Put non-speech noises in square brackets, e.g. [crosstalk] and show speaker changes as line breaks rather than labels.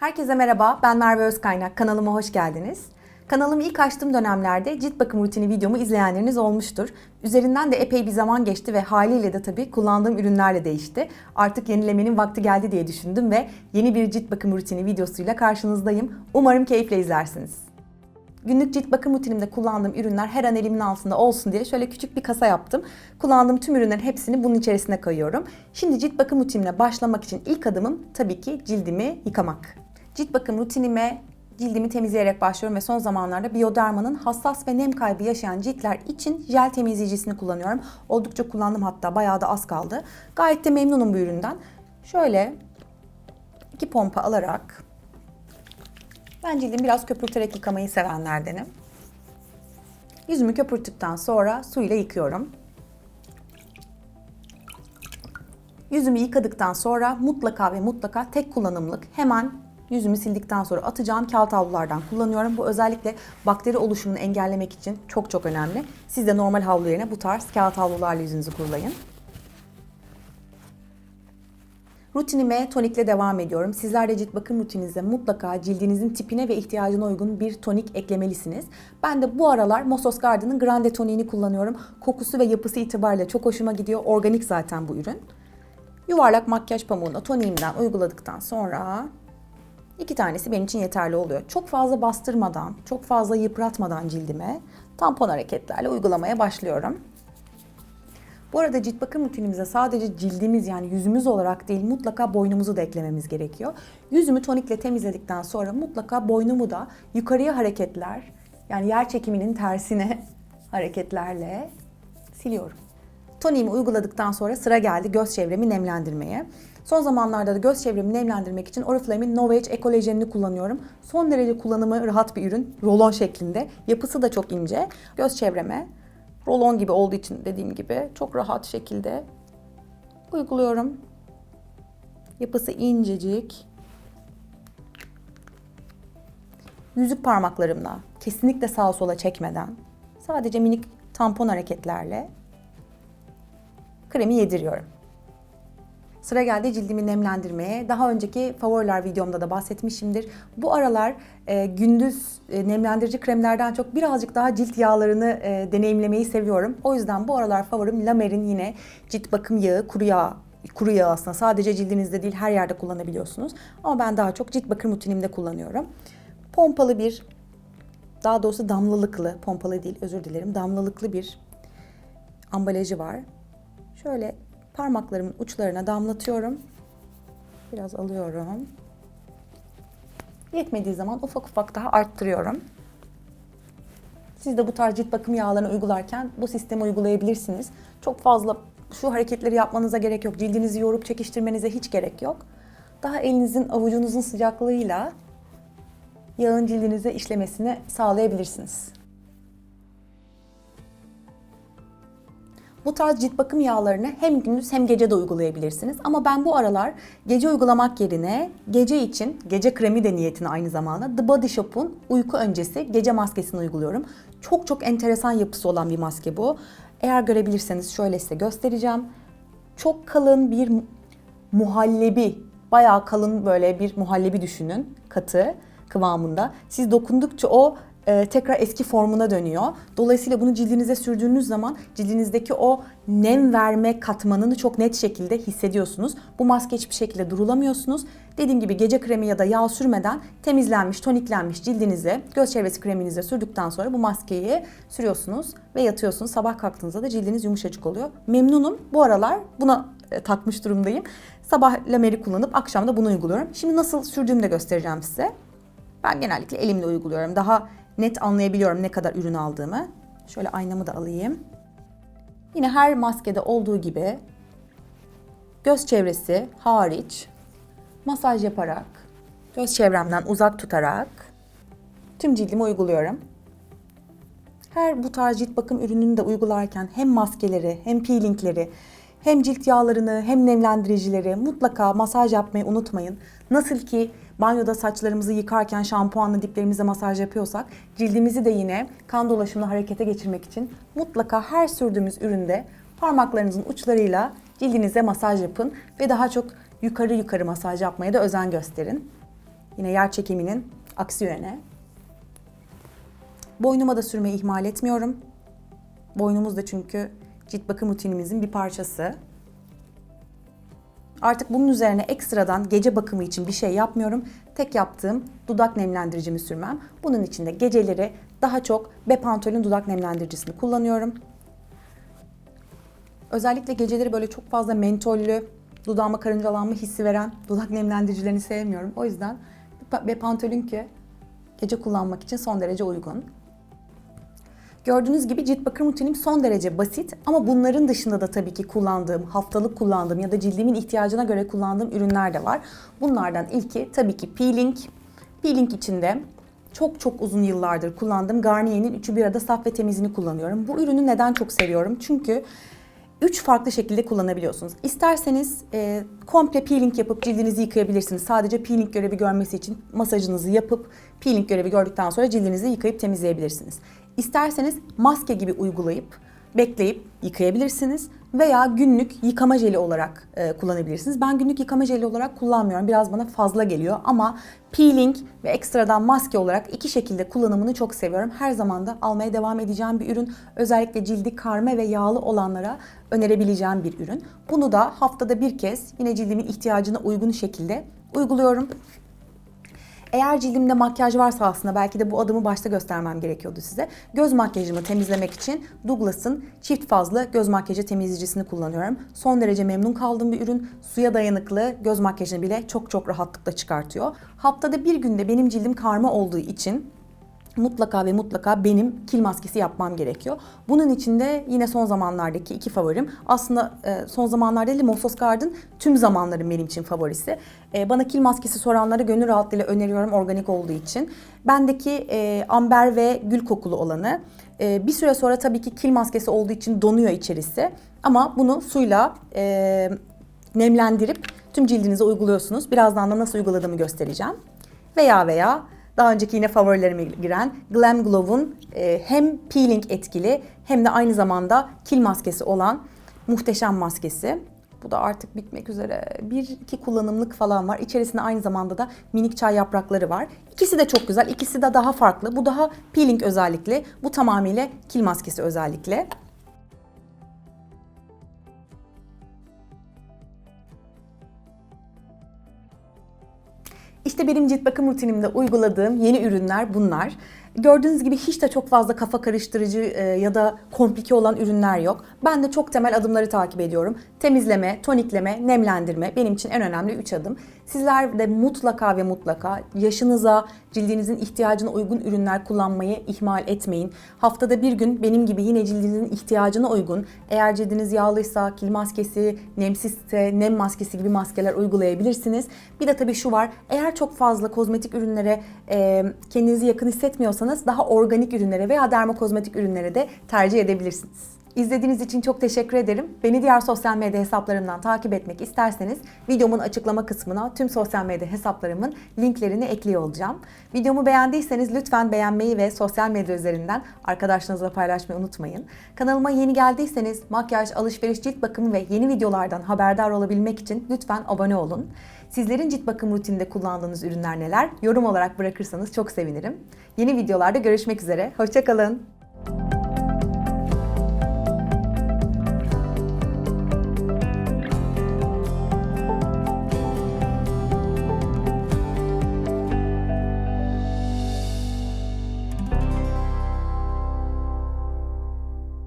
Herkese merhaba, ben Merve Özkaynak. Kanalıma hoş geldiniz. Kanalımı ilk açtığım dönemlerde cilt bakım rutini videomu izleyenleriniz olmuştur. Üzerinden de epey bir zaman geçti ve haliyle de tabii kullandığım ürünlerle değişti. Artık yenilemenin vakti geldi diye düşündüm ve yeni bir cilt bakım rutini videosuyla karşınızdayım. Umarım keyifle izlersiniz. Günlük cilt bakım rutinimde kullandığım ürünler her an elimin altında olsun diye şöyle küçük bir kasa yaptım. Kullandığım tüm ürünlerin hepsini bunun içerisine koyuyorum. Şimdi cilt bakım rutinine başlamak için ilk adımım tabii ki cildimi yıkamak. Cilt bakım rutinime cildimi temizleyerek başlıyorum ve son zamanlarda Bioderma'nın hassas ve nem kaybı yaşayan ciltler için jel temizleyicisini kullanıyorum. Oldukça kullandım hatta bayağı da az kaldı. Gayet de memnunum bu üründen. Şöyle iki pompa alarak ben cildimi biraz köpürterek yıkamayı sevenlerdenim. Yüzümü köpürttükten sonra suyla yıkıyorum. Yüzümü yıkadıktan sonra mutlaka ve mutlaka tek kullanımlık hemen yüzümü sildikten sonra atacağım kağıt havlulardan kullanıyorum. Bu özellikle bakteri oluşumunu engellemek için çok çok önemli. Siz de normal havlu yerine bu tarz kağıt havlularla yüzünüzü kurulayın. Rutinime tonikle devam ediyorum. Sizler de cilt bakım rutininize mutlaka cildinizin tipine ve ihtiyacına uygun bir tonik eklemelisiniz. Ben de bu aralar Mossos Garden'ın Grande toniğini kullanıyorum. Kokusu ve yapısı itibariyle çok hoşuma gidiyor. Organik zaten bu ürün. Yuvarlak makyaj pamuğuna toniğimden uyguladıktan sonra iki tanesi benim için yeterli oluyor. Çok fazla bastırmadan, çok fazla yıpratmadan cildime tampon hareketlerle uygulamaya başlıyorum. Bu arada cilt bakım rutinimize sadece cildimiz yani yüzümüz olarak değil mutlaka boynumuzu da eklememiz gerekiyor. Yüzümü tonikle temizledikten sonra mutlaka boynumu da yukarıya hareketler yani yer çekiminin tersine [laughs] hareketlerle siliyorum. Toniğimi uyguladıktan sonra sıra geldi göz çevremi nemlendirmeye. Son zamanlarda da göz çevremi nemlendirmek için Oriflame'in Nova Age Ekolajenini kullanıyorum. Son derece kullanımı rahat bir ürün. Rolon şeklinde. Yapısı da çok ince. Göz çevreme rolon gibi olduğu için dediğim gibi çok rahat şekilde uyguluyorum. Yapısı incecik. Yüzük parmaklarımla kesinlikle sağa sola çekmeden sadece minik tampon hareketlerle kremi yediriyorum. Sıra geldi cildimi nemlendirmeye. Daha önceki favoriler videomda da bahsetmişimdir. Bu aralar e, gündüz e, nemlendirici kremlerden çok birazcık daha cilt yağlarını e, deneyimlemeyi seviyorum. O yüzden bu aralar favorim La Mer'in yine cilt bakım yağı, kuru yağ kuru yağ aslında sadece cildinizde değil her yerde kullanabiliyorsunuz. Ama ben daha çok cilt bakım rutinimde kullanıyorum. Pompalı bir, daha doğrusu damlalıklı, pompalı değil özür dilerim, damlalıklı bir ambalajı var. Şöyle parmaklarımın uçlarına damlatıyorum. Biraz alıyorum. Yetmediği zaman ufak ufak daha arttırıyorum. Siz de bu tarz cilt bakım yağlarını uygularken bu sistemi uygulayabilirsiniz. Çok fazla şu hareketleri yapmanıza gerek yok. Cildinizi yorup çekiştirmenize hiç gerek yok. Daha elinizin avucunuzun sıcaklığıyla yağın cildinize işlemesini sağlayabilirsiniz. Bu tarz cilt bakım yağlarını hem gündüz hem gece de uygulayabilirsiniz. Ama ben bu aralar gece uygulamak yerine gece için gece kremi de niyetine aynı zamanda The Body Shop'un uyku öncesi gece maskesini uyguluyorum. Çok çok enteresan yapısı olan bir maske bu. Eğer görebilirseniz şöyle size göstereceğim. Çok kalın bir muhallebi, bayağı kalın böyle bir muhallebi düşünün, katı kıvamında. Siz dokundukça o e, tekrar eski formuna dönüyor. Dolayısıyla bunu cildinize sürdüğünüz zaman cildinizdeki o nem verme katmanını çok net şekilde hissediyorsunuz. Bu maske hiçbir şekilde durulamıyorsunuz. Dediğim gibi gece kremi ya da yağ sürmeden temizlenmiş, toniklenmiş cildinize, göz çevresi kreminize sürdükten sonra bu maskeyi sürüyorsunuz ve yatıyorsunuz. Sabah kalktığınızda da cildiniz yumuşacık oluyor. Memnunum. Bu aralar buna e, takmış durumdayım. Sabah lameri kullanıp akşam da bunu uyguluyorum. Şimdi nasıl sürdüğümü de göstereceğim size. Ben genellikle elimle uyguluyorum. Daha net anlayabiliyorum ne kadar ürün aldığımı. Şöyle aynamı da alayım. Yine her maskede olduğu gibi göz çevresi hariç masaj yaparak, göz çevremden uzak tutarak tüm cildime uyguluyorum. Her bu tarz cilt bakım ürününü de uygularken hem maskeleri hem peelingleri hem cilt yağlarını hem nemlendiricileri mutlaka masaj yapmayı unutmayın. Nasıl ki banyoda saçlarımızı yıkarken şampuanla diplerimize masaj yapıyorsak cildimizi de yine kan dolaşımını harekete geçirmek için mutlaka her sürdüğümüz üründe parmaklarınızın uçlarıyla cildinize masaj yapın ve daha çok yukarı yukarı masaj yapmaya da özen gösterin. Yine yer çekiminin aksi yöne. Boynuma da sürmeyi ihmal etmiyorum. Boynumuz da çünkü cilt bakım rutinimizin bir parçası. Artık bunun üzerine ekstradan gece bakımı için bir şey yapmıyorum. Tek yaptığım dudak nemlendiricimi sürmem. Bunun için de geceleri daha çok Bepantol'ün dudak nemlendiricisini kullanıyorum. Özellikle geceleri böyle çok fazla mentollü, dudağıma karıncalanma hissi veren dudak nemlendiricilerini sevmiyorum. O yüzden Bepantol'ün ki gece kullanmak için son derece uygun. Gördüğünüz gibi cilt bakım rutinim son derece basit ama bunların dışında da tabii ki kullandığım, haftalık kullandığım ya da cildimin ihtiyacına göre kullandığım ürünler de var. Bunlardan ilki tabii ki peeling. Peeling içinde çok çok uzun yıllardır kullandığım Garnier'in üçü bir arada saf ve temizini kullanıyorum. Bu ürünü neden çok seviyorum? Çünkü üç farklı şekilde kullanabiliyorsunuz. İsterseniz e, komple peeling yapıp cildinizi yıkayabilirsiniz. Sadece peeling görevi görmesi için masajınızı yapıp peeling görevi gördükten sonra cildinizi yıkayıp temizleyebilirsiniz. İsterseniz maske gibi uygulayıp bekleyip yıkayabilirsiniz veya günlük yıkama jeli olarak e, kullanabilirsiniz. Ben günlük yıkama jeli olarak kullanmıyorum. Biraz bana fazla geliyor ama peeling ve ekstradan maske olarak iki şekilde kullanımını çok seviyorum. Her zaman da almaya devam edeceğim bir ürün. Özellikle cildi karme ve yağlı olanlara önerebileceğim bir ürün. Bunu da haftada bir kez yine cildimin ihtiyacına uygun şekilde uyguluyorum. Eğer cildimde makyaj varsa aslında belki de bu adımı başta göstermem gerekiyordu size. Göz makyajımı temizlemek için Douglas'ın çift fazlı göz makyajı temizleyicisini kullanıyorum. Son derece memnun kaldığım bir ürün. Suya dayanıklı göz makyajını bile çok çok rahatlıkla çıkartıyor. Haftada bir günde benim cildim karma olduğu için mutlaka ve mutlaka benim kil maskesi yapmam gerekiyor. Bunun için de yine son zamanlardaki iki favorim. Aslında e, son zamanlarda değil Mossos Garden tüm zamanların benim için favorisi. E, bana kil maskesi soranlara gönül rahatlığıyla öneriyorum organik olduğu için. Bendeki e, amber ve gül kokulu olanı. E, bir süre sonra tabii ki kil maskesi olduğu için donuyor içerisi. Ama bunu suyla e, nemlendirip tüm cildinize uyguluyorsunuz. Birazdan da nasıl uyguladığımı göstereceğim. Veya veya daha önceki yine favorilerime giren Glam Glow'un e, hem peeling etkili hem de aynı zamanda kil maskesi olan muhteşem maskesi. Bu da artık bitmek üzere. Bir iki kullanımlık falan var. İçerisinde aynı zamanda da minik çay yaprakları var. İkisi de çok güzel. İkisi de daha farklı. Bu daha peeling özellikle. Bu tamamıyla kil maskesi özellikle. İşte benim cilt bakım rutinimde uyguladığım yeni ürünler bunlar. Gördüğünüz gibi hiç de çok fazla kafa karıştırıcı e, ya da komplike olan ürünler yok. Ben de çok temel adımları takip ediyorum. Temizleme, tonikleme, nemlendirme benim için en önemli 3 adım. Sizler de mutlaka ve mutlaka yaşınıza, cildinizin ihtiyacına uygun ürünler kullanmayı ihmal etmeyin. Haftada bir gün benim gibi yine cildinizin ihtiyacına uygun, eğer cildiniz yağlıysa kil maskesi, nemsizse nem maskesi gibi maskeler uygulayabilirsiniz. Bir de tabii şu var, eğer çok fazla kozmetik ürünlere kendinizi yakın hissetmiyorsanız daha organik ürünlere veya dermokozmetik ürünlere de tercih edebilirsiniz. İzlediğiniz için çok teşekkür ederim. Beni diğer sosyal medya hesaplarımdan takip etmek isterseniz videomun açıklama kısmına tüm sosyal medya hesaplarımın linklerini ekliyor olacağım. Videomu beğendiyseniz lütfen beğenmeyi ve sosyal medya üzerinden arkadaşlarınızla paylaşmayı unutmayın. Kanalıma yeni geldiyseniz makyaj, alışveriş, cilt bakımı ve yeni videolardan haberdar olabilmek için lütfen abone olun. Sizlerin cilt bakım rutininde kullandığınız ürünler neler? Yorum olarak bırakırsanız çok sevinirim. Yeni videolarda görüşmek üzere. Hoşçakalın.